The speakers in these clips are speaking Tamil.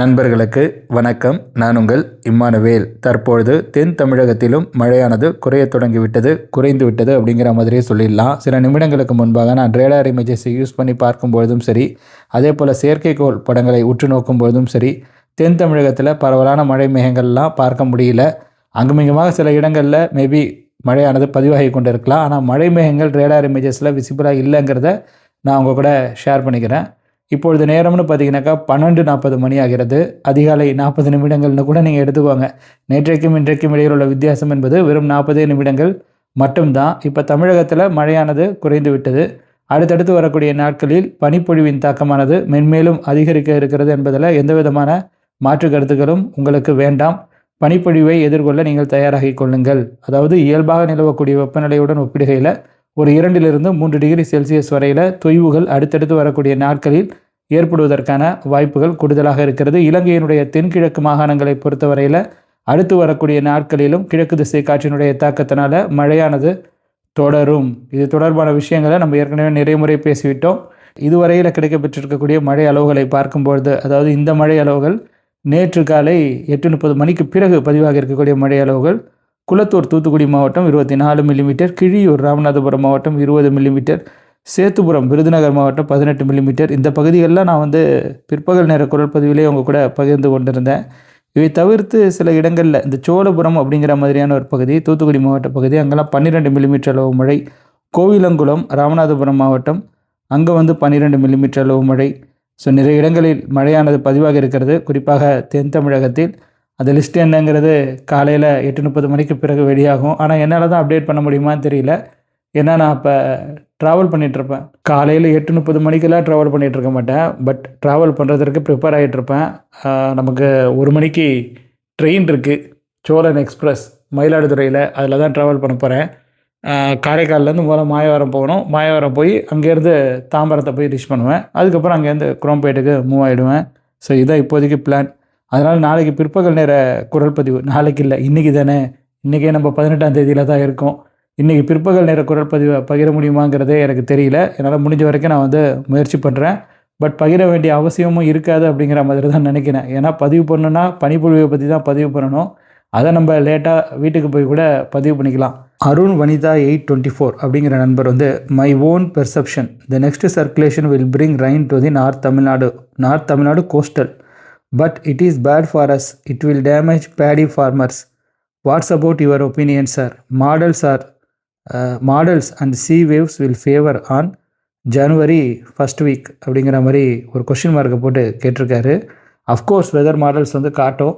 நண்பர்களுக்கு வணக்கம். நான் உங்கள் இம்மானுவேல். தற்பொழுது தென் தமிழகத்திலும் மழையானது குறையத் தொடங்கிவிட்டது குறைந்து விட்டது அப்படிங்கிற மாதிரியே சொல்லிடலாம். சில நிமிடங்களுக்கு முன்பாக நான் ரேடார் இமேஜஸை யூஸ் பண்ணி பார்க்கும்பொழுதும் சரி அதே போல் செயற்கைக்கோள் படங்களை உற்று நோக்கும்பொழுதும் சரி தென் தமிழகத்தில் பரவலான மழை மேகங்கள்லாம் பார்க்க முடியல. அங்குமிங்குமாக சில இடங்களில் மேபி மழையானது பதிவாகி கொண்டு இருக்கலாம் ஆனால் மழை மேகங்கள் ரேடார் இமேஜஸில் விசிபிளாக இல்லைங்கிறத நான் உங்கள் கூட ஷேர் பண்ணிக்கிறேன். இப்பொழுது நேரம்னு பார்த்தீங்கன்னாக்கா பன்னெண்டு நாற்பது மணி ஆகிறது. அதிகாலை நாற்பது நிமிடங்கள்னு கூட நீங்கள் எடுத்துக்கோங்க. நேற்றைக்கும் இன்றைக்கும் இடையில் உள்ள வித்தியாசம் என்பது வெறும் நாற்பதே நிமிடங்கள் மட்டும்தான். இப்போ தமிழகத்தில் மழையானது குறைந்து விட்டது. அடுத்தடுத்து வரக்கூடிய நாட்களில் பனிப்பொழிவின் தாக்கமானது மென்மேலும் அதிகரிக்க இருக்கிறது என்பதில் எந்த விதமான மாற்று கருத்துக்களும் உங்களுக்கு வேண்டாம். பனிப்பொழிவை எதிர்கொள்ள நீங்கள் தயாராகி கொள்ளுங்கள். அதாவது இயல்பாக நிலவக்கூடிய வெப்பநிலையுடன் ஒப்பிடுகையில் ஒரு இரண்டிலிருந்து மூன்று டிகிரி செல்சியஸ் வரையில் தொய்வுகள் அடுத்தடுத்து வரக்கூடிய நாட்களில் ஏற்படுவதற்கான வாய்ப்புகள் கூடுதலாக இருக்கிறது. இலங்கையினுடைய தென்கிழக்கு மாகாணங்களை பொறுத்தவரையில் அடுத்து வரக்கூடிய நாட்களிலும் கிழக்கு திசை காற்றினுடைய தாக்கத்தினால மழையானது தொடரும். இது தொடர்பான விஷயங்களை நம்ம ஏற்கனவே நிறைய முறை பேசிவிட்டோம். இதுவரையில் கிடைக்கப்பெற்றிருக்கக்கூடிய மழை அளவுகளை பார்க்கும்பொழுது அதாவது இந்த மழை அளவுகள் நேற்று காலை எட்டு முப்பது மணிக்கு பிறகு பதிவாக இருக்கக்கூடிய மழை அளவுகள் குளத்தூர் தூத்துக்குடி மாவட்டம் இருபத்தி நாலு மில்லிமீட்டர் கிழியூர் ராமநாதபுரம் மாவட்டம் இருபது மில்லிமீட்டர் சேத்துபுரம் விருதுநகர் மாவட்டம் பதினெட்டு மில்லிமீட்டர் இந்த பகுதிகளில் நான் வந்து பிற்பகல் நேர குரல் பதிவிலே அவங்க கூட பகிர்ந்து கொண்டிருந்தேன். இவை தவிர்த்து சில இடங்களில் இந்த சோழபுரம் அப்படிங்கிற மாதிரியான ஒரு பகுதி தூத்துக்குடி மாவட்ட பகுதி அங்கெல்லாம் பன்னிரெண்டு மில்லிமீட்டர் அளவு மழை. கோவிலங்குளம் ராமநாதபுரம் மாவட்டம் அங்கே வந்து பன்னிரெண்டு மில்லிமீட்டர் அளவு மழை. ஸோ நிறைய இடங்களில் மழையானது பதிவாக இருக்கிறது. குறிப்பாக தென் தமிழகத்தில் அந்த லிஸ்ட் என்னங்கிறது காலையில் எட்டு முப்பது மணிக்கு பிறகு வெளியாகும். ஆனால் என்னால் தான் அப்டேட் பண்ண முடியுமான்னு தெரியல. ஏன்னா நான் அப்போ ட்ராவல் பண்ணிகிட்ருப்பேன் காலையில் எட்டு முப்பது மணிக்கெல்லாம் ட்ராவல் பண்ணிகிட்ருக்க மாட்டேன். பட் ட்ராவல் பண்ணுறதுக்கு ப்ரிப்பேர் ஆகிட்டுருப்பேன் நமக்கு ஒரு மணிக்கு ட்ரெயின் இருக்குது சோழன் எக்ஸ்பிரஸ் மயிலாடுதுறையில் அதில் தான் ட்ராவல் பண்ண போகிறேன் காரைக்கால்லேருந்து முதல்ல மாயவரம் போகணும். மாயவரம் போய் அங்கேருந்து தாம்பரத்தை போய் ரீச் பண்ணுவேன். அதுக்கப்புறம் அங்கேருந்து குரோம்பேட்டுக்கு மூவ் ஆகிடுவேன் ஸோ இதுதான் இப்போதைக்கு பிளான் அதனால் நாளைக்கு பிற்பகல் நேர குரல் பதிவு. நாளைக்கு இல்லை இன்றைக்கி தானே. இன்றைக்கே நம்ம பதினெட்டாம் தேதியில் தான் இருக்கோம். இன்றைக்கி பிற்பகல் நேர குரல் பதிவை பகிர முடியுமாங்கிறதே எனக்கு தெரியல. என்னால் முடிஞ்ச வரைக்கும் நான் வந்து முயற்சி பண்ணுறேன் பட் பகிர வேண்டிய அவசியமும் இருக்காது அப்படிங்கிற மாதிரி தான் நினைக்கிறேன். ஏன்னா பதிவு பண்ணணுன்னா பனிப்பொழிவை பற்றி தான் பதிவு பண்ணணும். அதை நம்ம லேட்டாக வீட்டுக்கு போய் கூட பதிவு பண்ணிக்கலாம். Arun Vanitha eight twenty four அப்படிங்கிற நண்பர் வந்து my own perception the next circulation will bring rain to the north Tamil Nadu north Tamil Nadu coastal but it is for far as it will damage paddy farmers about your your sir? Sir models are models and sea waves will favour on January first week அப்படிங்கிற மாதிரி ஒரு கொஷின் மார்க்கை போட்டு கேட்டிருக்காரு. அஃப்கோர்ஸ் வெதர் மாடல்ஸ் வந்து காட்டும்.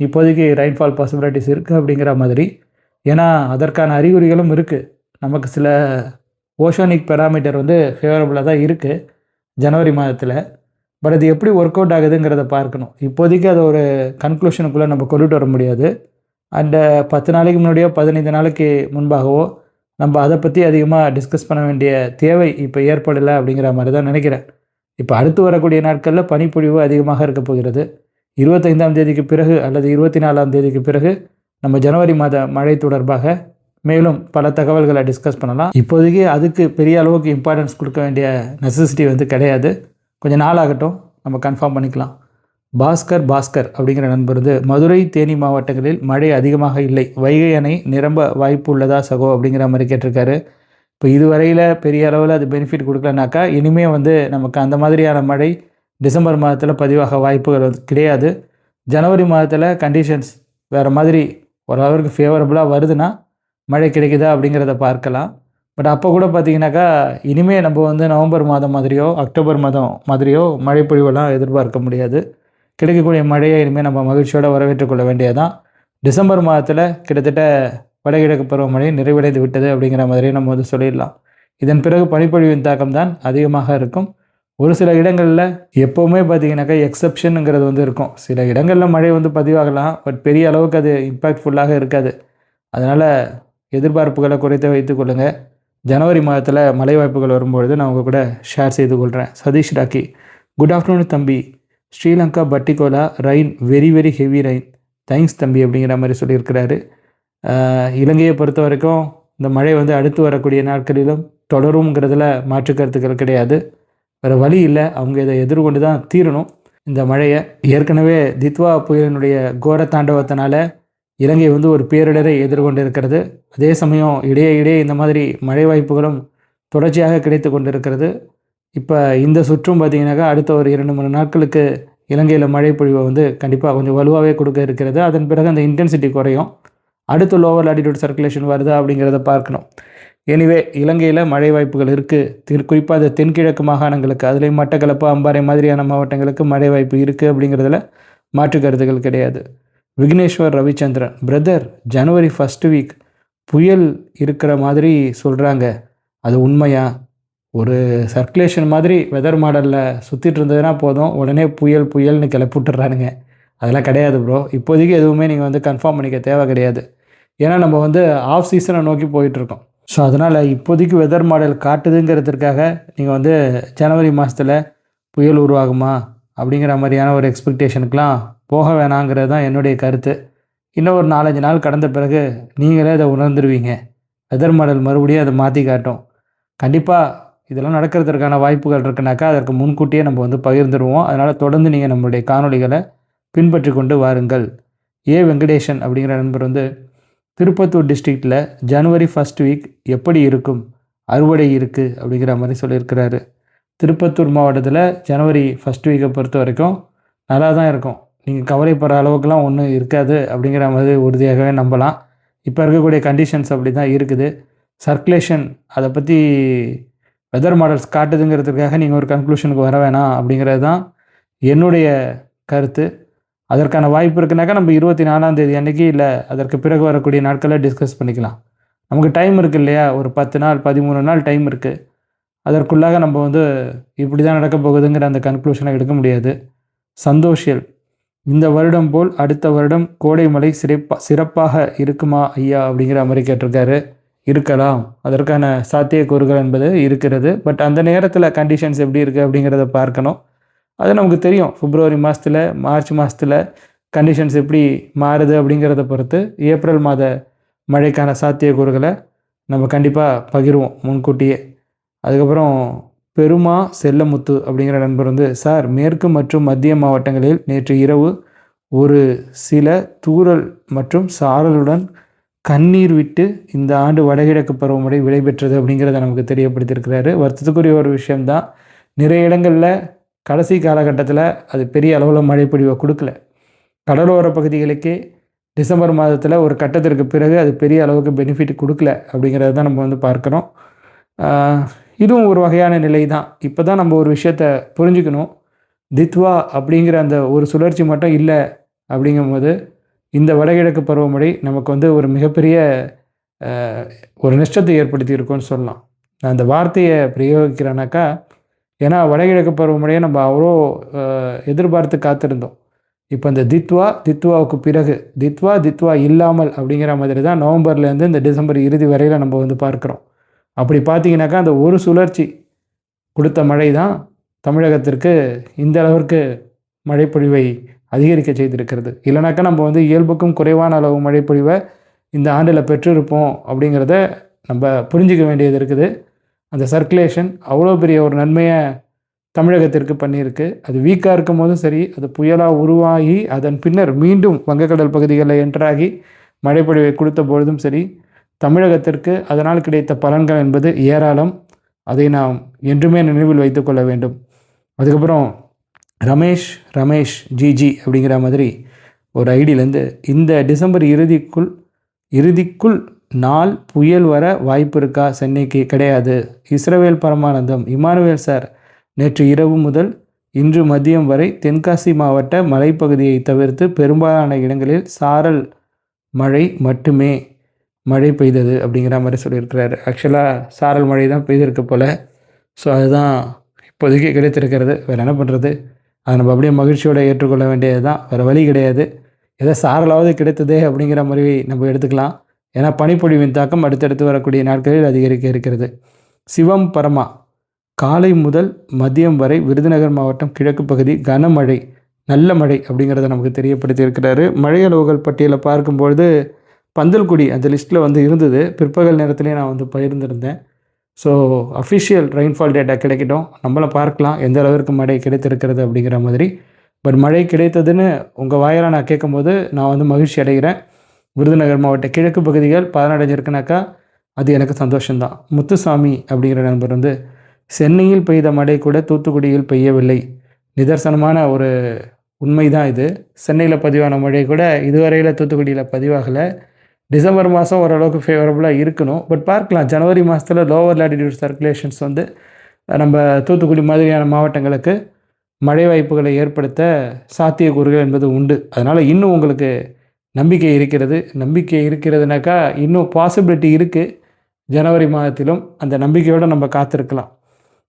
இப்போதைக்கு ரெயின்ஃபால் பாசிபிலிட்டிஸ் இருக்குது அப்படிங்கிற மாதிரி. ஏன்னா அதற்கான அறிகுறிகளும் இருக்குது நமக்கு சில ஓஷானிக் பெராமீட்டர் வந்து ஃபேவரபுளாக தான் இருக்குது ஜனவரி மாதத்தில். பட் அது எப்படி ஒர்க் அவுட் ஆகுதுங்கிறத பார்க்கணும். இப்போதைக்கு அதை ஒரு கன்க்ளூஷனுக்குள்ளே நம்ம கொண்டுட்டு வர முடியாது. அண்டு uh, பத்து நாளைக்கு முன்னாடியோ பதினைந்து நாளைக்கு முன்பாகவோ நம்ம அதை பற்றி அதிகமாக டிஸ்கஸ் பண்ண வேண்டிய தேவை இப்போ ஏற்படலை அப்படிங்கிற மாதிரி தான் நினைக்கிறேன். இப்போ அடுத்து வரக்கூடிய நாட்களில் பனிப்பொழிவு அதிகமாக இருக்க போகிறது. இருபத்தைந்தாம் தேதிக்கு பிறகு அல்லது இருபத்தி நாலாம் தேதிக்கு பிறகு நம்ம ஜனவரி மாத மழை தொடர்பாக மேலும் பல தகவல்களை டிஸ்கஸ் பண்ணலாம். இப்போதைக்கு அதுக்கு பெரிய அளவுக்கு இம்பார்ட்டன்ஸ் கொடுக்க வேண்டிய நெசசிட்டி வந்து கிடையாது. கொஞ்சம் நாள் ஆகட்டும் நம்ம கன்ஃபார்ம் பண்ணிக்கலாம். பாஸ்கர் பாஸ்கர் அப்படிங்கிற நண்பர் வந்து மதுரை தேனி மாவட்டங்களில் மழை அதிகமாக இல்லை. வைகை அணை நிரம்ப வாய்ப்பு உள்ளதா சகோ அப்படிங்கிற மாதிரி கேட்டிருக்காரு. இப்போ இதுவரையில் பெரிய அளவில் அது பெனிஃபிட் கொடுக்கலனாக்கா இனிமேல் வந்து நமக்கு அந்த மாதிரியான மழை டிசம்பர் மாதத்தில் பதிவாக வாய்ப்புகள் வந்து கிடையாது. ஜனவரி மாதத்தில் கண்டிஷன்ஸ் வேறு மாதிரி ஓரளவுக்கு ஃபேவரபுளாக வருதுன்னா மழை கிடைக்குதா அப்படிங்கிறத பார்க்கலாம். பட் அப்போ கூட பார்த்தீங்கன்னாக்கா இனிமேல் நம்ம வந்து நவம்பர் மாதம் மாதிரியோ அக்டோபர் மாதம் மாதிரியோ மழை பொழிவெல்லாம் எதிர்பார்க்க முடியாது. கிடைக்கக்கூடிய மழையை இனிமேல் நம்ம மகிழ்ச்சியோடு வரவேற்றுக்கொள்ள வேண்டியதான் டிசம்பர் மாதத்தில் கிட்டத்தட்ட வடகிழக்கு பருவமழை நிறைவடைந்து விட்டது அப்படிங்கிற மாதிரியே நம்ம வந்து சொல்லிடலாம். இதன் பிறகு பனிப்பொழிவின் தாக்கம் தான் அதிகமாக இருக்கும். ஒரு சில இடங்களில் எப்போவுமே பார்த்தீங்கன்னாக்கா எக்ஸப்ஷனுங்கிறது வந்து இருக்கும். சில இடங்களில் மழை வந்து பதிவாகலாம் பட் பெரிய அளவுக்கு அது இம்பேக்ட்ஃபுல்லாக இருக்காது. அதனால் எதிர்பார்ப்புகளை குறைத்து வைத்துக்கொள்ளுங்கள் ஜனவரி மாதத்தில் மழை வாய்ப்புகள் வரும்பொழுது நான் உங்கள் கூட ஷேர் செய்து கொள்கிறேன் சதீஷ் ராக்கி குட் ஆஃப்டர்நூன் தம்பி. Sri Lanka Batticaloa rain very very heavy rain thanks தம்பி அப்படிங்கிற மாதிரி சொல்லியிருக்கிறாரு. இலங்கையை பொறுத்த வரைக்கும் இந்த மழை வந்து அடுத்து வரக்கூடிய நாட்களிலும் தொடரும்ங்கிறதுல மாற்று கருத்துக்கள் கிடையாது. வேறு வழி இல்லை. அவங்க இதை எதிர்கொண்டு தான் தீரணும். இந்த மழையை ஏற்கனவே தித்வா புயலினுடைய கோர தாண்டவத்தினால இலங்கை வந்து ஒரு பேரிடரை எதிர்கொண்டு இருக்கிறது அதே சமயம் இடையே இடையே இந்த மாதிரி மழை வாய்ப்புகளும் தொடர்ச்சியாக கிடைத்து கொண்டிருக்கிறது. இப்போ இந்த சுற்றும் பார்த்தீங்கன்னாக்கா அடுத்த ஒரு இரண்டு மூணு நாட்களுக்கு இலங்கையில் மழை பொழிவை வந்து கண்டிப்பாக கொஞ்சம் வலுவாகவே கொடுக்க இருக்கிறது. அதன் பிறகு அந்த இன்டென்சிட்டி குறையும். அடுத்து லோவர் ஆட்டிடியூட் சர்க்குலேஷன் வருதா அப்படிங்கிறத பார்க்கணும். எனிவே இலங்கையில் மழை வாய்ப்புகள் இருக்குது திரு குறிப்பாக அது தென்கிழக்கு மாகாணங்களுக்கு அதுலேயும் மட்டக்களப்பு அம்பாறை மாதிரியான மாவட்டங்களுக்கு மழை வாய்ப்பு இருக்குது அப்படிங்கிறதுல மாற்று கருத்துக்கள் கிடையாது. Vigneshwar Ravichandran. Brother January first week புயல் இருக்கிற மாதிரி சொல்கிறாங்க அது உண்மையா? ஒரு சர்க்குலேஷன் மாதிரி வெதர் மாடலில் சுற்றிட்டு இருந்ததுன்னா போதும். உடனே புயல் புயல்னு கிளப்பிட்டுறானுங்க அதெல்லாம் கிடையாது ப்ரோ இப்போதைக்கு எதுவுமே நீங்கள் வந்து கன்ஃபார்ம் பண்ணிக்க தேவை கிடையாது. ஏன்னா நம்ம வந்து ஆஃப் சீசனை நோக்கி போயிட்டுருக்கோம் ஸோ அதனால் இப்போதைக்கு வெதர் மாடல் காட்டுதுங்கிறதுக்காக நீங்கள் வந்து ஜனவரி மாதத்தில் புயல் உருவாகுமா? அப்படிங்கிற மாதிரியான ஒரு எக்ஸ்பெக்டேஷனுக்கெலாம் போக வேணாங்கிறது தான் என்னுடைய கருத்து. இன்னும் ஒரு நாலஞ்சு நாள் கடந்த பிறகு நீங்களே அதை உணர்ந்துருவீங்க. வெதர் மாடல் மறுபடியும் அதை மாற்றி காட்டும். கண்டிப்பாக இதெல்லாம் நடக்கிறதுக்கான வாய்ப்புகள் இருக்குனாக்கா அதற்கு முன்கூட்டியே நம்ம வந்து பகிர்ந்துருவோம். அதனால் தொடர்ந்து நீங்கள் நம்மளுடைய காணொளிகளை பின்பற்றி கொண்டு வாருங்கள். ஏ வெங்கடேஷன் அப்படிங்கிற நண்பர் வந்து திருப்பத்தூர் டிஸ்ட்ரிக்டில் ஜனவரி ஃபஸ்ட் வீக் எப்படி இருக்கும்? அறுவடை இருக்குது அப்படிங்கிற மாதிரி சொல்லியிருக்கிறாரு. திருப்பத்தூர் மாவட்டத்தில் ஜனவரி ஃபஸ்ட் வீக்கை பொறுத்த வரைக்கும் நல்லா தான் இருக்கும். நீங்கள் கவலைப்படுற அளவுக்குலாம் ஒன்றும் இருக்காது அப்படிங்கிற மாதிரி உறுதியாகவே நம்பலாம். இப்போ இருக்கக்கூடிய கண்டிஷன்ஸ் அப்படி தான் இருக்குது. சர்க்குலேஷன் அதை பற்றி வெதர் மாடல்ஸ் காட்டுதுங்கிறதுக்காக நீங்கள் ஒரு கன்க்ளூஷனுக்கு வர வேணாம் அப்படிங்கிறது தான் என்னுடைய கருத்து. அதற்கான வாய்ப்பு இருக்குனாக்கா நம்ம இருபத்தி நாலாம் தேதி அன்னைக்கு இல்லை அதற்கு பிறகு வரக்கூடிய நாட்களில் டிஸ்கஸ் பண்ணிக்கலாம். நமக்கு டைம் இருக்குது இல்லையா? ஒரு பத்து நாள் பதிமூணு நாள் டைம் இருக்குது அதற்குள்ளாக நம்ம வந்து இப்படி தான் நடக்க போகுதுங்கிற அந்த கன்க்ளூஷனை எடுக்க முடியாது. சந்தோஷியல். இந்த வருடம் போல் அடுத்த வருடம் கோடை மலை சிறப்பா சிறப்பாக இருக்குமா ஐயா அப்படிங்கிற மாதிரி கேட்டிருக்காரு. இருக்கலாம். அதற்கான சாத்தியக்கூறுகள் என்பது இருக்கிறது. பட் அந்த நேரத்தில் கண்டிஷன்ஸ் எப்படி இருக்குது அப்படிங்கிறத பார்க்கணும். அது நமக்கு தெரியும். பிப்ரவரி மாதத்தில் மார்ச் மாதத்தில் கண்டிஷன்ஸ் எப்படி மாறுது அப்படிங்கிறத பொறுத்து ஏப்ரல் மாத மழைக்கான சாத்தியக்கூறுகளை நம்ம கண்டிப்பாக பகிர்வோம் முன்கூட்டியே. அதுக்கப்புறம் பெருமா செல்லமுத்து அப்படிங்கிற நண்பர் வந்து சார் மேற்கு மற்றும் மத்திய மாவட்டங்களில் நேற்று இரவு ஒரு சில தூறல் மற்றும் சாரலுடன் கண்ணீர் விட்டு இந்த ஆண்டு வடகிழக்கு பருவமழை விடைபெற்றது அப்படிங்கிறத நமக்கு தெரியப்படுத்தியிருக்கிறாரு. வருத்தத்துக்குரிய ஒரு விஷயம்தான் நிறைய இடங்களில் கடைசி காலகட்டத்தில் அது பெரிய அளவில் மழைப்பொழிவை கொடுக்கல. கடலோர பகுதிகளுக்கே டிசம்பர் மாதத்தில் ஒரு கட்டத்திற்கு பிறகு அது பெரிய அளவுக்கு பெனிஃபிட் கொடுக்கல அப்படிங்கிறத தான் நம்ம வந்து பார்க்குறோம். இதுவும் ஒரு வகையான நிலை தான் இப்போ தான் நம்ம ஒரு விஷயத்த புரிஞ்சுக்கணும். தித்வா அப்படிங்கிற அந்த ஒரு சுழற்சி மட்டும் இல்லை அப்படிங்கும்போது இந்த வடகிழக்கு பருவமழை நமக்கு வந்து ஒரு மிகப்பெரிய ஒரு நஷ்டத்தை ஏற்படுத்தி இருக்கும்னு சொல்லலாம். நான் அந்த வார்த்தையை பிரயோகிக்கிறேனாக்கா ஏன்னா வடகிழக்கு பருவமழையை நம்ம அவ்வளோ எதிர்பார்த்து காத்திருந்தோம். இப்போ இந்த தித்வா தித்வாவுக்கு பிறகு தித்வா தித்வா இல்லாமல் அப்படிங்கிற மாதிரி தான் நவம்பர்லேருந்து இந்த டிசம்பர் இறுதி வரையில் நம்ம வந்து பார்க்குறோம். அப்படி பார்த்தீங்கன்னாக்கா அந்த ஒரு சுழற்சி கொடுத்த மழை தான் தமிழகத்திற்கு இந்த அளவிற்கு மழைப்பொழிவை அதிகரிக்க செய்திருக்கிறது. இல்லைனாக்கா நம்ம வந்து இயல்புக்கும் குறைவான அளவு மழைப்பொழிவை இந்த ஆண்டில் பெற்றிருப்போம் அப்படிங்கிறத நம்ம புரிஞ்சிக்க வேண்டியது இருக்குது. அந்த சர்க்குலேஷன் அவ்வளோ பெரிய ஒரு நன்மையை தமிழகத்திற்கு பண்ணியிருக்கு. அது வீக்காக இருக்கும் போதும் சரி அது புயலாக உருவாகி அதன் பின்னர் மீண்டும் வங்கக்கடல் பகுதிகளில் என்ட்ராகி மழைப்பொழிவை கொடுத்த பொழுதும் சரி தமிழகத்திற்கு அதனால் கிடைத்த பலன்கள் என்பது ஏராளம். அதை நாம் என்றுமே நினைவில் வைத்துக்கொள்ள வேண்டும். அதுக்கப்புறம் ரமேஷ் ரமேஷ் ஜிஜி அப்படிங்கிற மாதிரி ஒரு ஐடியிலேருந்து இந்த டிசம்பர் இறுதிக்குள் இறுதிக்குள் நாள் புயல் வர வாய்ப்பு இருக்கா? சென்னைக்கு கிடையாது. இஸ்ரவேல் பரமானந்தம் இமானுவேல் சார் நேற்று இரவு முதல் இன்று மதியம் வரை தென்காசி மாவட்ட மலைப்பகுதியை தவிர்த்து பெரும்பாலான இடங்களில் சாரல் மழை மட்டுமே. மழை பெய்தது அப்படிங்கிற மாதிரி சொல்லியிருக்கிறாரு. ஆக்சுவலாக சாரல் மழை தான் பெய்திருக்க போல். ஸோ அதுதான் இப்போதைக்கு கிடைத்திருக்கிறது. வேறு என்ன பண்ணுறது அதை நம்ம அப்படியே மகிழ்ச்சியோடு ஏற்றுக்கொள்ள வேண்டியது தான். வேறு வழி கிடையாது. ஏதோ சாரலாவது கிடைத்ததே அப்படிங்கிற மாதிரி நம்ம எடுத்துக்கலாம். ஏன்னா பனிப்பொழிவின் தாக்கம் அடுத்தடுத்து வரக்கூடிய நாட்களில் அதிகரிக்க இருக்கிறது. சிவம் பரமா. காலை முதல் மதியம் வரை விருதுநகர் மாவட்டம் கிழக்கு பகுதி கனமழை நல்ல மழை அப்படிங்கிறத நமக்கு தெரியப்படுத்தியிருக்கிறாரு. மழை அளவுகள் பட்டியலை பார்க்கும்பொழுது பந்தல்குடி அந்த லிஸ்ட்டில் வந்து இருந்தது. பிற்பகல் நேரத்துலேயே நான் வந்து பகிர்ந்திருந்தேன். ஸோ அஃபிஷியல் ரெயின்ஃபால் டேட்டா கிடைக்கட்டும். நம்மளை பார்க்கலாம். எந்த அளவிற்கு மழை கிடைத்திருக்கிறது அப்படிங்கிற மாதிரி. பட் மழை கிடைத்ததுன்னு உங்கள் வாயிலாக நான் கேட்கும்போது நான் வந்து மகிழ்ச்சி அடைகிறேன். விருதுநகர் மாவட்ட கிழக்கு பகுதிகள் பதனடைஞ்சிருக்குனாக்கா அது எனக்கு சந்தோஷம்தான். முத்துசாமி அப்படிங்கிற நண்பர் வந்து சென்னையில் பெய்த மழை கூட தூத்துக்குடியில் பெய்யவில்லை. நிதர்சனமான ஒரு உண்மை தான் இது. சென்னையில் பதிவான மழை கூட இதுவரையில் தூத்துக்குடியில் பதிவாகலை. டிசம்பர் மாதம் ஓரளவுக்கு ஃபேவரபுளாக இருக்கணும். பட் பார்க்கலாம். ஜனவரி மாதத்தில் லோவர் லேட்டிடியூட் சர்க்குலேஷன்ஸ் வந்து நம்ம தூத்துக்குடி மாதிரியான மாவட்டங்களுக்கு மழை வாய்ப்புகளை ஏற்படுத்த சாத்தியக்கூறுகள் என்பது உண்டு. அதனால் இன்னும் உங்களுக்கு நம்பிக்கை இருக்கிறது. நம்பிக்கை இருக்கிறதுனாக்கா இன்னும் பாசிபிலிட்டி இருக்குது ஜனவரி மாதத்திலும் அந்த நம்பிக்கையோடு நம்ம காத்திருக்கலாம்.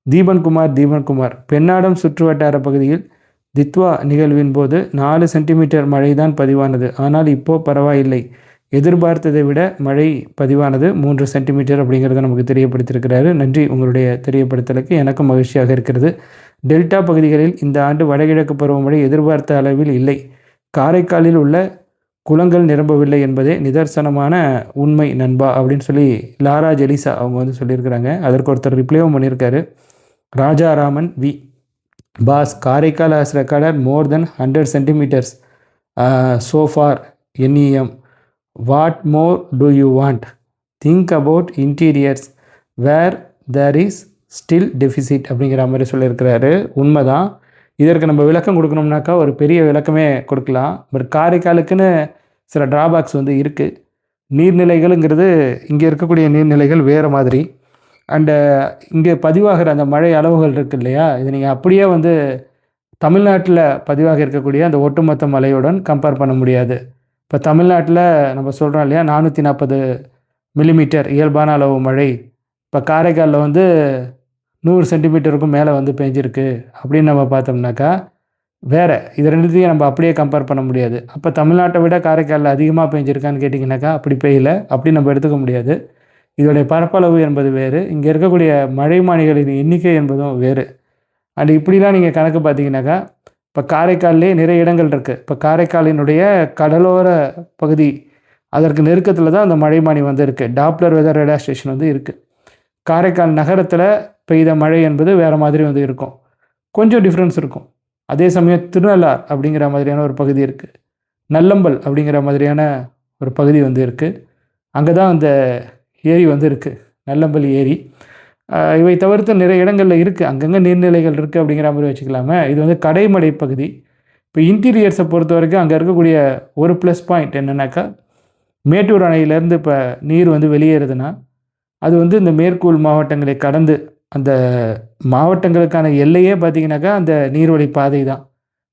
தீபன்குமார் தீபன்குமார் பெண்ணாடம் சுற்றுவட்டார பகுதியில் தித்வா நிகழ்வின் போது நாலு சென்டிமீட்டர் மழை தான் பதிவானது. ஆனால் இப்போது பரவாயில்லை. எதிர்பார்த்ததை விட மழை பதிவானது மூன்று சென்டிமீட்டர் அப்படிங்கிறத நமக்கு தெரியப்படுத்தியிருக்கிறாரு. நன்றி உங்களுடைய தெரியப்படுத்தலுக்கு. எனக்கும் மகிழ்ச்சியாக இருக்கிறது. டெல்டா பகுதிகளில் இந்த ஆண்டு வடகிழக்கு பருவமழை எதிர்பார்த்த அளவில் இல்லை. காரைக்காலில் உள்ள குளங்கள் நிரம்பவில்லை என்பதே நிதர்சனமான உண்மை நண்பா அப்படின்னு சொல்லி லாரா ஜெலிசா அவங்க வந்து சொல்லியிருக்கிறாங்க. அதற்கு ஒருத்தர் ரிப்ளைவும் பண்ணியிருக்காரு. Rajaraman V. Boss Karaikal has recorded more than hundred centimetres so far NEM what more do you want think about interiors where there is still deficit அப்படிங்கிற மாதிரி சொல்லியிருக்கிறாரு. உண்மைதான். இதற்கு நம்ம விளக்கம் கொடுக்கணும்னாக்கா ஒரு பெரிய விளக்கமே கொடுக்கலாம். பட் காரைக்காலுக்குன்னு சில டிராபேக்ஸ் வந்து இருக்குது நீர்நிலைகளுங்கிறது இங்கே இருக்கக்கூடிய நீர்நிலைகள் வேறு மாதிரி. அண்டு uh, இங்கே பதிவாகிற அந்த மழை அளவுகள் இருக்கு இல்லையா? இது நீங்கள் அப்படியே வந்து தமிழ்நாட்டில் பதிவாக இருக்கக்கூடிய அந்த ஒட்டுமொத்த மழையுடன் கம்பேர் பண்ண முடியாது. இப்போ தமிழ்நாட்டில் நம்ம சொல்கிறோம் இல்லையா நானூற்றி நாற்பது மில்லிமீட்டர் இயல்பான அளவு மழை. இப்போ காரைக்காலில் வந்து நூறு சென்டிமீட்டருக்கும் மேலே வந்து பெஞ்சிருக்கு அப்படின்னு நம்ம பார்த்தோம்னாக்கா வேறு இது ரெண்டுத்தையும் நம்ம அப்படியே கம்பேர் பண்ண முடியாது. அப்போ தமிழ்நாட்டை விட காரைக்காலில் அதிகமாக பெஞ்சிருக்கான்னு கேட்டிங்கனாக்கா அப்படி பெய்யல. அப்படி நம்ம எடுத்துக்க முடியாது. இதோடைய பரப்பளவு என்பது வேறு. இங்கே இருக்கக்கூடிய மழை மானிகளின் எண்ணிக்கை என்பதும் வேறு. அண்ட் இப்படிலாம் நீங்கள் கணக்கு பார்த்தீங்கன்னாக்கா இப்போ காரைக்கால்லே நிறைய இடங்கள் இருக்குது இப்போ காரைக்காலினுடைய கடலோர பகுதி அதற்கு நெருக்கத்தில் தான் அந்த மழைமானி வந்து இருக்குது டாப்ளர் வெதர் ரேடார் ஸ்டேஷன் வந்து இருக்குது காரைக்கால் நகரத்தில் பெய்த மழை என்பது வேறு மாதிரி வந்து இருக்கும். கொஞ்சம் டிஃப்ரென்ஸ் இருக்கும். அதே சமயம் திருநள்ளார் அப்படிங்கிற மாதிரியான ஒரு பகுதி இருக்குது நல்லம்பல் அப்படிங்கிற மாதிரியான ஒரு பகுதி வந்து இருக்குது அங்கே தான் அந்த ஏரி வந்து இருக்குது நல்லம்பல் ஏரி. இவை தவிர்த்து நிறைய இடங்களில் இருக்குது அங்கங்கே நீர்நிலைகள் இருக்குது அப்படிங்கிற மாதிரி வச்சுக்கலாமே. இது வந்து கடைமடை பகுதி. இப்போ இன்டீரியர்ஸை பொறுத்த வரைக்கும் அங்கே இருக்கக்கூடிய ஒரு ப்ளஸ் பாயிண்ட் என்னென்னாக்கா மேட்டூர் அணையிலேருந்து இப்போ நீர் வந்து வெளியேறுதுன்னா அது வந்து இந்த மேற்கூல் மாவட்டங்களை கடந்து அந்த மாவட்டங்களுக்கான எல்லையே பார்த்தீங்கன்னாக்கா அந்த நீர்வழி பாதை தான்.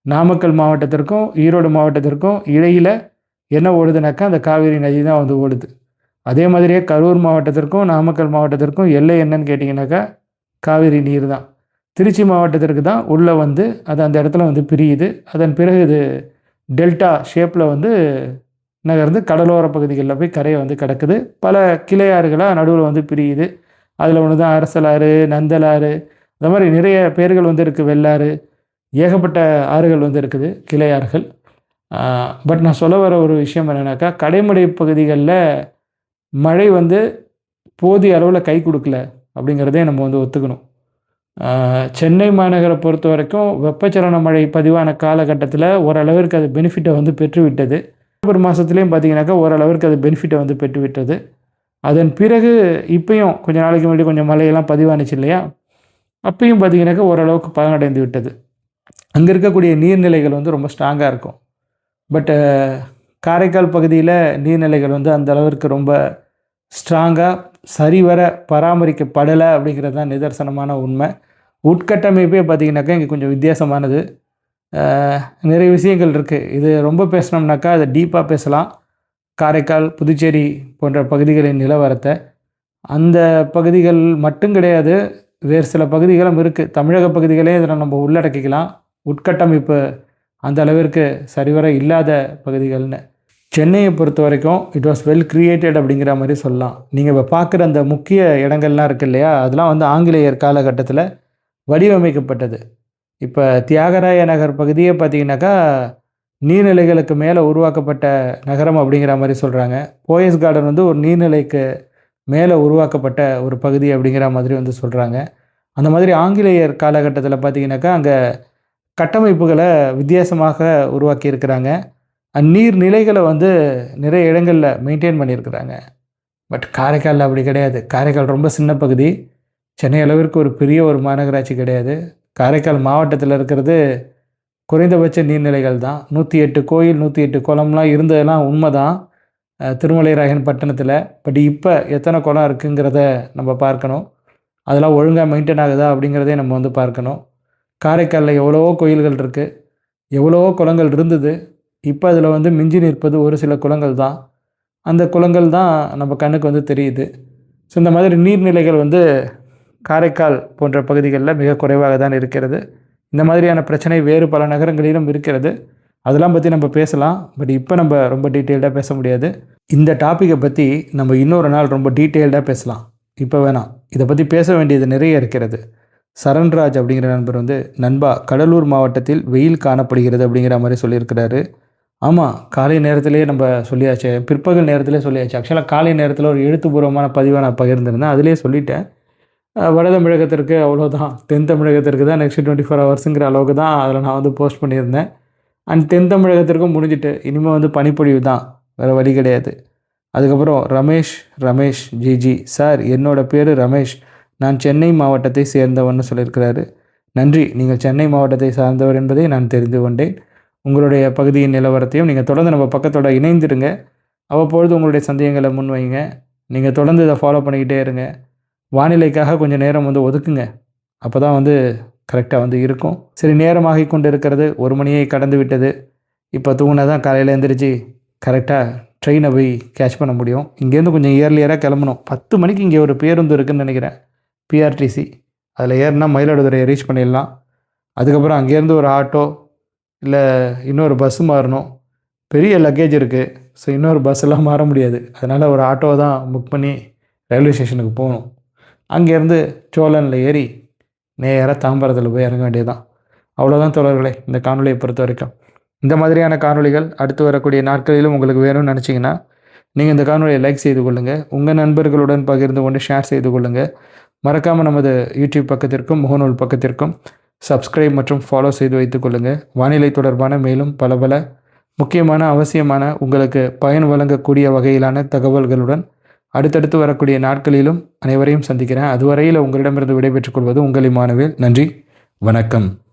நாமக்கல் மாவட்டத்திற்கும் ஈரோடு மாவட்டத்திற்கும் இடையில் என்ன ஓடுதுனாக்கா அந்த காவேரி நதி தான் வந்து ஓடுது. அதே மாதிரியே கரூர் மாவட்டத்திற்கும் நாமக்கல் மாவட்டத்திற்கும் எல்லை என்னன்னு கேட்டிங்கனாக்கா காவிரி நீர் தான். திருச்சி மாவட்டத்திற்கு தான் உள்ளே வந்து அது அந்த இடத்துல வந்து பிரியுது. அதன் பிறகு இது டெல்டா ஷேப்பில் வந்து நகர்ந்து கடலோர பகுதிகளில் போய் கரையை வந்து கிடக்குது. பல கிளையாறுகளாக நடுவில் வந்து பிரியுது. அதில் ஒன்று தான் அரசலாறு நந்தலாறு இந்த மாதிரி நிறைய பேர்கள் வந்து இருக்குது வெள்ளாறு. ஏகப்பட்ட ஆறுகள் வந்து இருக்குது கிளையாறுகள். பட் நான் சொல்ல வர ஒரு விஷயம் என்னென்னாக்கா கடைமடை பகுதிகளில் மழை வந்து போதிய அளவில் கை கொடுக்கல அப்படிங்கிறதே நம்ம வந்து ஒத்துக்கணும். சென்னை மாநகரை பொறுத்த வரைக்கும் வெப்பச்சலன மழை பதிவான காலகட்டத்தில் ஓரளவிற்கு அது பெனிஃபிட்டை வந்து பெற்றுவிட்டது. அக்டோபர் மாதத்துலேயும் பார்த்தீங்கன்னாக்கா ஓரளவிற்கு அது பெனிஃபிட்டை வந்து பெற்றுவிட்டது. அதன் பிறகு இப்பையும் கொஞ்சம் நாளைக்கு முன்னாடி கொஞ்சம் மழையெல்லாம் பதிவானுச்சு இல்லையா? அப்பையும் பார்த்தீங்கன்னாக்கா ஓரளவுக்கு பலனடைந்து விட்டது. அங்கே இருக்கக்கூடிய நீர்நிலைகள் வந்து ரொம்ப ஸ்ட்ராங்காக இருக்கும். பட்டு காரைக்கால் பகுதியில் நீர்நிலைகள் வந்து அந்த அளவிற்கு ரொம்ப ஸ்ட்ராங்காக சரிவர பராமரிக்கப்படலை அப்படிங்கிறது தான் நிதர்சனமான உண்மை. உட்கட்டமைப்பே பார்த்திங்கனாக்கா இங்கே கொஞ்சம் வித்தியாசமானது. நிறைய விஷயங்கள் இருக்குது இது ரொம்ப பேசினோம்னாக்கா அதை டீப்பாக பேசலாம். காரைக்கால் புதுச்சேரி போன்ற பகுதிகளின் நிலவரத்தை. அந்த பகுதிகள் மட்டும் கிடையாது வேறு சில பகுதிகளும் இருக்குது தமிழக பகுதிகளே இதில் நம்ம உள்ளடக்கிக்கலாம். உட்கட்டமைப்பு அந்த அளவிற்கு சரிவர இல்லாத பகுதிகள்னு. சென்னையை பொறுத்த வரைக்கும் இட் வாஸ் வெல் கிரியேட்டட் அப்படிங்கிற மாதிரி சொல்லலாம். நீங்கள் இப்போ பார்க்குற அந்த முக்கிய இடங்கள்லாம் இருக்கு இல்லையா? அதெல்லாம் வந்து ஆங்கிலேயர் காலகட்டத்தில் வடிவமைக்கப்பட்டது. இப்போ தியாகராய நகர் பகுதியே பார்த்தீங்கன்னாக்கா நீர்நிலைகளுக்கு மேலே உருவாக்கப்பட்ட நகரம் அப்படிங்கிற மாதிரி சொல்கிறாங்க போயஸ் கார்டன் வந்து ஒரு நீர்நிலைக்கு மேலே உருவாக்கப்பட்ட ஒரு பகுதி அப்படிங்கிற மாதிரி வந்து சொல்கிறாங்க அந்த மாதிரி ஆங்கிலேயர் காலகட்டத்தில் பார்த்தீங்கன்னாக்கா அங்கே கட்டமைப்புகளை வித்தியாசமாக உருவாக்கியிருக்கிறாங்க. நீர்நிலைகளை வந்து நிறைய இடங்களில் மெயின்டைன் பண்ணியிருக்கிறாங்க. பட் காரைக்காலில் அப்படி கிடையாது. காரைக்கால் ரொம்ப சின்ன பகுதி. சென்னை அளவிற்கு ஒரு பெரிய ஒரு மாநகராட்சி கிடையாது. காரைக்கால் மாவட்டத்தில் இருக்கிறது குறைந்தபட்ச நீர்நிலைகள் தான். நூற்றி எட்டு கோயில் நூற்றி எட்டு குளம்லாம் இருந்ததெல்லாம் உண்மை தான் திருமலைராயன் பட்டணத்தில். பட் இப்போ எத்தனை குளம் இருக்குங்கிறத நம்ம பார்க்கணும். அதெல்லாம் ஒழுங்காக மெயின்டைன் ஆகுதா அப்படிங்கிறதே நம்ம வந்து பார்க்கணும். காரைக்காலில் எவ்வளவோ கோயில்கள் இருக்குது எவ்வளவோ குளங்கள் இருந்தது. இப்போ அதில் வந்து மிஞ்சி நிற்பது ஒரு சில குளங்கள் தான். அந்த குளங்கள் தான் நம்ம கண்ணுக்கு வந்து தெரியுது. ஸோ இந்த மாதிரி நீர்நிலைகள் வந்து காரைக்கால் போன்ற பகுதிகளில் மிக குறைவாக தான் இருக்கிறது. இந்த மாதிரியான பிரச்சனை வேறு பல நகரங்களிலும் இருக்கிறது. அதெல்லாம் பற்றி நம்ம பேசலாம். பட் இப்போ நம்ம ரொம்ப டீட்டெயில்டாக பேச முடியாது. இந்த டாப்பிக்கை பற்றி நம்ம இன்னொரு நாள் ரொம்ப டீட்டெயில்டாக பேசலாம். இப்போ வேணாம் இதை பற்றி பேச வேண்டியது நிறைய இருக்கிறது. சரண்ராஜ் அப்படிங்கிற நண்பர் வந்து நண்பா கடலூர் மாவட்டத்தில் வெயில் காணப்படுகிறது அப்படிங்கிற மாதிரி சொல்லியிருக்கிறாரு. ஆமாம் காலை நேரத்திலேயே நம்ம சொல்லியாச்சு பிற்பகல் நேரத்திலே சொல்லியாச்சு. ஆக்சுவலாக காலை நேரத்தில் ஒரு எழுத்துப்பூர்வமான பதிவை நான் பகிர்ந்திருந்தேன். அதிலே சொல்லிட்டேன். வட தமிழகத்திற்கு அவ்வளோதான் தென் தமிழகத்திற்கு தான் நெக்ஸ்ட் டுவெண்ட்டி ஃபோர் ஹவர்ஸுங்கிற அளவுக்கு தான் அதில் நான் வந்து போஸ்ட் பண்ணியிருந்தேன். அண்ட் தென் தமிழகத்திற்கும் முடிஞ்சிட்டு இனிமேல் வந்து பனிப்பொழிவு தான். வேறு வழி கிடையாது. அதுக்கப்புறம் ரமேஷ் ரமேஷ் ஜிஜி. சார் என்னோடய பேர் ரமேஷ். நான் சென்னை மாவட்டத்தை சேர்ந்தவன்னு சொல்லியிருக்கிறாரு. நன்றி. நீங்கள் சென்னை மாவட்டத்தை சார்ந்தவர் என்பதை நான் தெரிந்து கொண்டேன். உங்களுடைய பகுதியின் நிலவரத்தையும் நீங்கள் தொடர்ந்து நம்ம பக்கத்தோட இணைந்துருங்க. அவ்வப்பொழுது உங்களுடைய சந்தேகங்களை முன்வைங்க. நீங்கள் தொடர்ந்து இதை ஃபாலோ பண்ணிக்கிட்டே இருங்க. வானிலைக்காக கொஞ்சம் நேரம் வந்து ஒதுக்குங்க. அப்போ தான் வந்து கரெக்டாக வந்து இருக்கும். சரி நேரமாகி கொண்டு இருக்கிறது ஒரு மணியை கடந்து விட்டது. இப்போ தூங்கினா தான் காலையில் எழுந்திரிச்சு கரெக்டாக ட்ரெயினை போய் கேட்ச் பண்ண முடியும். இங்கேருந்து கொஞ்சம் இயர்லியராக கிளம்பணும். பத்து மணிக்கு இங்கே ஒரு பேருந்து இருக்குதுன்னு நினைக்கிறேன். பிஆர்டிசி அதில் ஏறினா மயிலாடுதுறையை ரீச் பண்ணிடலாம். அதுக்கப்புறம் அங்கேருந்து ஒரு ஆட்டோ இல்லை இன்னொரு பஸ்ஸு மாறணும். பெரிய லக்கேஜ் இருக்குது ஸோ இன்னொரு பஸ்ஸெல்லாம் மாற முடியாது. அதனால் ஒரு ஆட்டோ தான் புக் பண்ணி ரயில்வே ஸ்டேஷனுக்கு போகணும். அங்கேருந்து சோழனில் ஏறி நேராக தாம்பரத்தில் போய் இறங்க வேண்டியதுதான். அவ்வளோதான் தோழர்களே இந்த காணொலியை பொறுத்த வரைக்கும். இந்த மாதிரியான காணொளிகள் அடுத்து வரக்கூடிய நாட்களிலும் உங்களுக்கு வேணும்னு நினச்சிங்கன்னா நீங்கள் இந்த காணொலியை லைக் செய்து கொள்ளுங்கள் உங்கள் நண்பர்களுடன் பகிர்ந்து கொண்டு ஷேர் செய்து கொள்ளுங்கள் மறக்காமல் நமது யூடியூப் பக்கத்திற்கும் முகநூல் பக்கத்திற்கும் சப்ஸ்கிரைப் மற்றும் ஃபாலோ செய்து வைத்துக் கொள்ளுங்கள் வானிலை தொடர்பான மேலும் பல பல முக்கியமான அவசியமான உங்களுக்கு பயன் வழங்கக்கூடிய வகையிலான தகவல்களுடன் அடுத்தடுத்து வரக்கூடிய நாட்களிலும் அனைவரையும் சந்திக்கிறேன். அதுவரையில் உங்களிடமிருந்து விடைபெற்றுக் கொள்வது உங்கள் இமானுவேல். நன்றி. வணக்கம்.